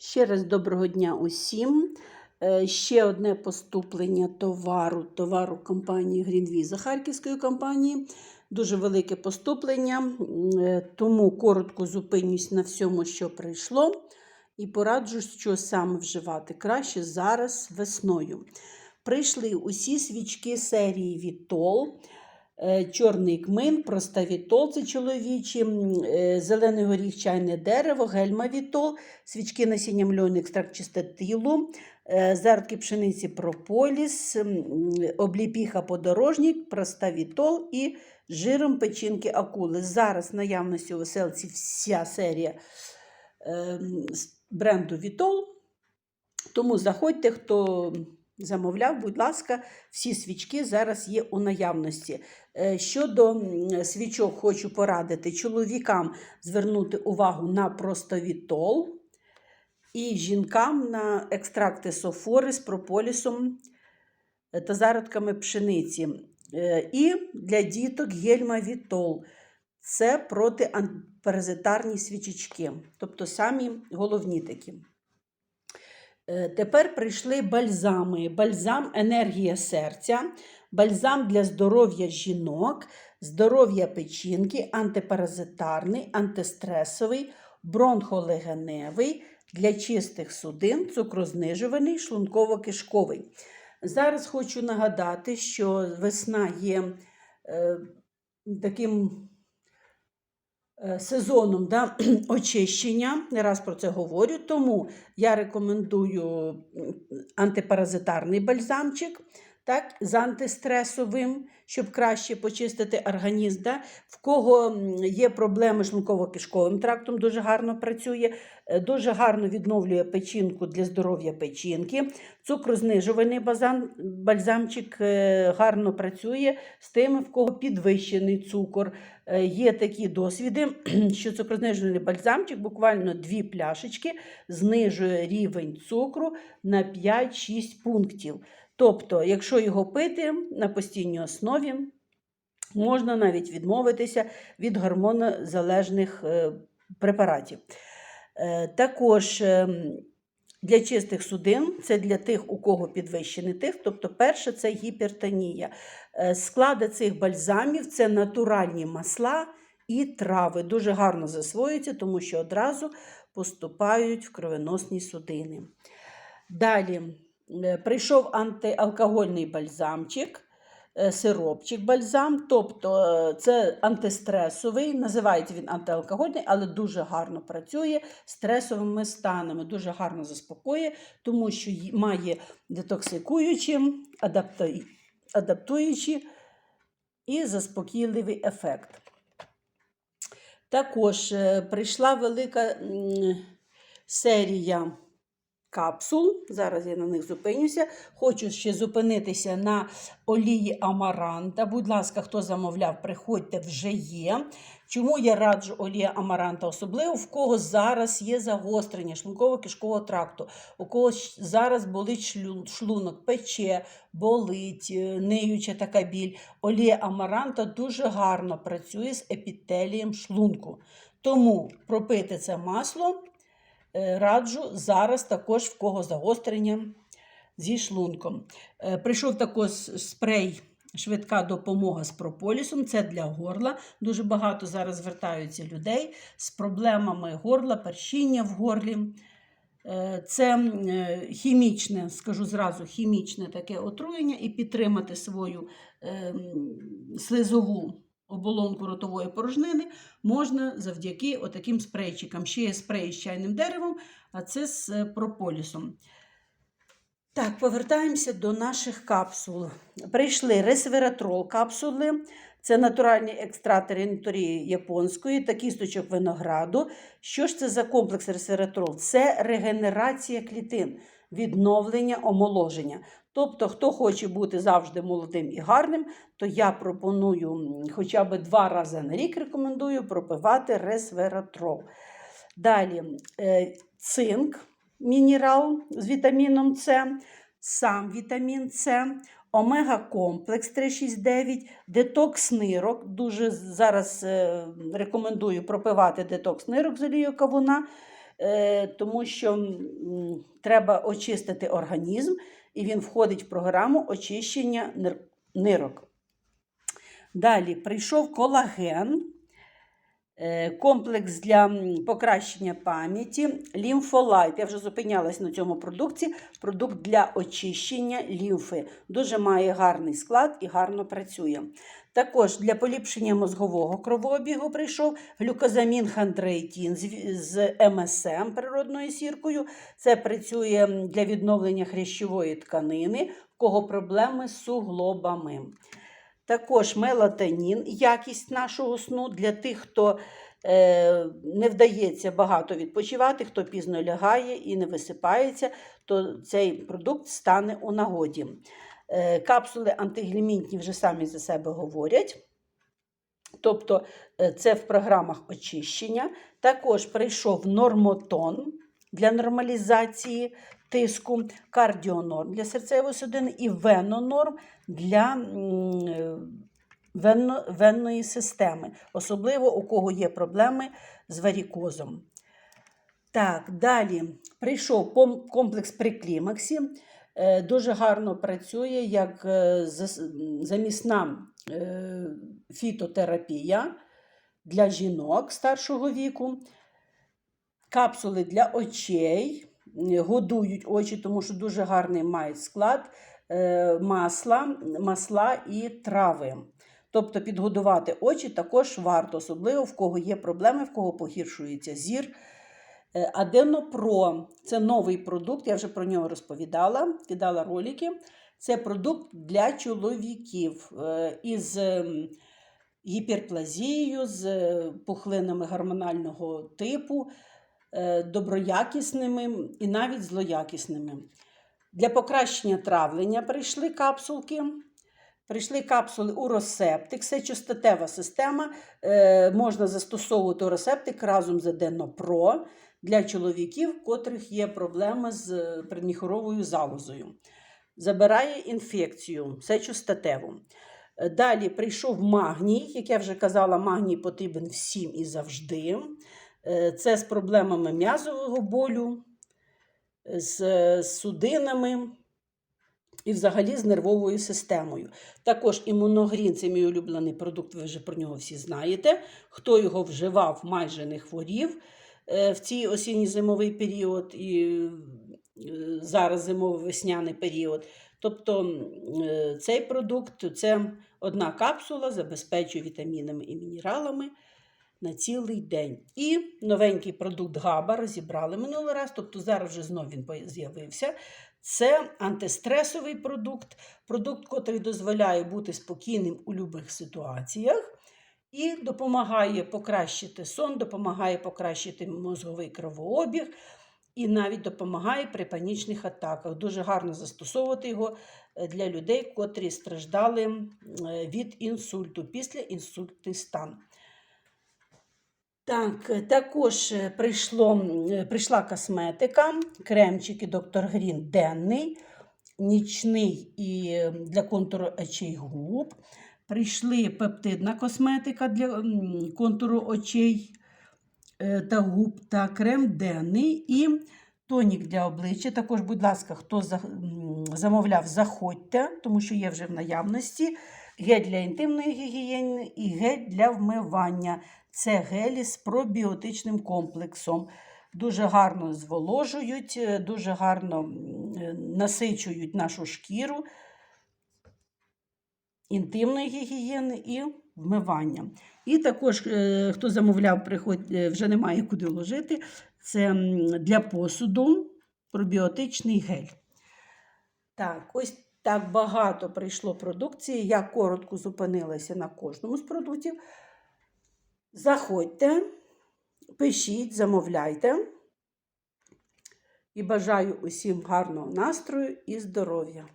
Ще раз доброго дня усім. Е, Ще одне поступлення товару, товару компанії Грінвіза Харківської компанії. Дуже велике поступлення, е, тому коротко зупинюсь на всьому, що прийшло, і пораджу, що саме вживати краще зараз весною. Прийшли усі свічки серії Вітол. Е, Чорний кмин, проста вітол, це чоловічі, е, зелений горіх, чайне дерево, гельма вітол, свічки насінням льону, екстракт чистотилу, е, зартки пшениці прополіс, обліпіха подорожник, проста вітол і жиром печінки акули. Зараз наявності у веселці вся серія ем, бренду Вітол. Тому заходьте, хто замовляв, будь ласка, всі свічки зараз є у наявності. Е, Щодо свічок, хочу порадити чоловікам звернути увагу на простовітол і жінкам на екстракти софори з прополісом е, та зародками пшениці. Е, І для діток гельма Вітол. Це протианпаразитарні свічечки, тобто самі головні такі. Е, Тепер прийшли бальзами. Бальзам енергія серця, бальзам для здоров'я жінок, здоров'я печінки, антипаразитарний, антистресовий, бронхолегеневий, для чистих судин, цукрознижуваний, шлунково-кишковий. Зараз хочу нагадати, що весна є е, таким сезоном да, очищення. Не раз про це говорю. Тому я рекомендую антипаразитарний бальзамчик. Так, з антистресовим, щоб краще почистити організм. Да? В кого є проблеми шлунково-кишковим трактом, дуже гарно працює, е, дуже гарно відновлює печінку для здоров'я печінки. Цукрознижуваний базам, бальзамчик е, гарно працює з тими, в кого підвищений цукор. Е, Є такі досвіди, що цукрознижуваний бальзамчик, буквально дві пляшечки, знижує рівень цукру на 5-6 пунктів. Тобто, якщо його пити на постійній основі, можна навіть відмовитися від гормонозалежних е, препаратів. Е, Також ем, для чистих судин це для тих, у кого підвищений тиск. Тобто, перше це гіпертонія. Е, Склади цих бальзамів це натуральні масла і трави. Дуже гарно засвоюються, тому що одразу поступають в кровоносні судини. Далі е, прийшов антиалкогольний бальзамчик, е, сиропчик бальзам, тобто е, це антистресовий, називається він антиалкогольний, але дуже гарно працює стресовими станами, дуже гарно заспокоює, тому що має детоксикуючі, адаптуючі і заспокійливий ефект. Також е, прийшла велика серія капсул. Зараз я на них зупинюся. Хочу ще зупинитися на олії амаранта. Будь ласка, хто замовляв, приходьте вже є. Чому я раджу олія амаранта? Особливо в кого зараз є загострення шлунково-кишкового тракту, у кого зараз болить шлунок, пече, болить, е, ниюча така біль. Олія амаранта дуже гарно працює з епітелієм шлунку. Тому пропити це масло раджу зараз також в кого загострення зі шлунком. Е, Прийшов також спрей. Швидка допомога з прополісом, це для горла. Дуже багато зараз звертаються людей з проблемами горла, першіння в горлі. Е, Це е, хімічне, скажу зразу, хімічне таке отруєння і підтримати свою слизову оболонку ротової порожнини можна завдяки отаким спрейчикам. Ще є спрей з чайним деревом, а це з е, прополісом. Так, повертаємося до наших капсул. Прийшли ресвератрол капсули. Це натуральні екстракти ріноторії японської та кісточок винограду. Що ж це за комплекс ресвератрол? Це регенерація клітин, відновлення, омоложення. Тобто, хто хоче бути завжди молодим і гарним, то я пропоную хоча б два рази на рік рекомендую пропивати ресвератрол. Далі е, цинк, мінерал з вітаміном С, сам вітамін С, омега-комплекс 369, детокс нирок. Дуже зараз е, рекомендую пропивати детокс нирок з олією кавуна. е, тому що треба очистити організм, і він входить в програму очищення нирок. Далі прийшов колаген, е, комплекс для покращення пам'яті, лімфолайт. Я вже зупинялась на цьому продукті. Продукт для очищення лімфи. Дуже має гарний склад і гарно працює. Також для поліпшення мозгового кровообігу прийшов глюкозамін хандреїтін з, з МСМ природною сіркою. Це працює для відновлення хрящової тканини, в кого проблеми з суглобами. Також мелатонін, якість нашого сну для тих, хто е, не вдається багато відпочивати, хто пізно лягає і не висипається, то цей продукт стане у нагоді. Е, капсули антиглімінтні вже самі за себе говорять. Тобто е, це в програмах очищення. Також прийшов нормотон для нормалізації тиску, кардіонорм для серцевої судини і венонорм для е, венно, венної системи, особливо у кого є проблеми з варікозом. Так, далі прийшов комплекс при клімаксі. Е, Дуже гарно працює як е, замісна е, фітотерапія для жінок старшого віку. Капсули для очей годують очі, тому що дуже гарний мають склад масла, масла і трави. Тобто підгодувати очі також варто, особливо в кого є проблеми, в кого погіршується зір. Е, Аденопро це новий продукт, я вже про нього розповідала, кидала ролики. Це продукт для чоловіків е, із ем, гіперплазією, з е, пухлинами гормонального типу, доброякісними і навіть злоякісними. Для покращення травлення прийшли капсулки. Прийшли капсули уросептик, це частотева система. Можна застосовувати уросептик разом з Аденопро для чоловіків, в котрих є проблеми з е, предміхоровою залозою. Забирає інфекцію, сечостатеву. Е, Далі прийшов магній, як я вже казала, магній потрібен всім і завжди. Е, Це з проблемами м'язового болю, з судинами і взагалі з нервовою системою. Також імуногрін це мій улюблений продукт, ви вже про нього всі знаєте. Хто його вживав, майже не хворів в цій осінньо-зимовий період і е, зараз зимово-весняний період. Тобто е, цей продукт це одна капсула, забезпечує вітамінами і мінералами на цілий день. І новенький продукт Габа розібрали минулий раз, тобто зараз вже знов він з'явився. Це антистресовий продукт, продукт, який дозволяє бути спокійним у будь-яких ситуаціях і допомагає покращити сон, допомагає покращити мозговий кровообіг і навіть допомагає при панічних атаках. Дуже гарно застосовувати його е, для людей, котрі страждали е, від інсульту після інсультний стан. Так, е, також прийшло, прийшла косметика, кремчики Доктор Грін денний, нічний і для контуру очей губ. Прийшли пептидна косметика для контуру очей е, та губ та крем денний і тонік для обличчя. Також, будь ласка, хто замовляв, заходьте, тому що є вже в наявності. Гель для інтимної гігієни і гель для вмивання. Це гелі з пробіотичним комплексом. Дуже гарно зволожують, е, дуже гарно насичують нашу шкіру інтимної гігієни і вмивання. І також, е, хто замовляв, приходь, е, вже немає куди ложити. Це для посуду пробіотичний гель. Так, ось так багато прийшло продукції. Я коротко зупинилася на кожному з продуктів. Заходьте, пишіть, замовляйте. І бажаю усім гарного настрою і здоров'я.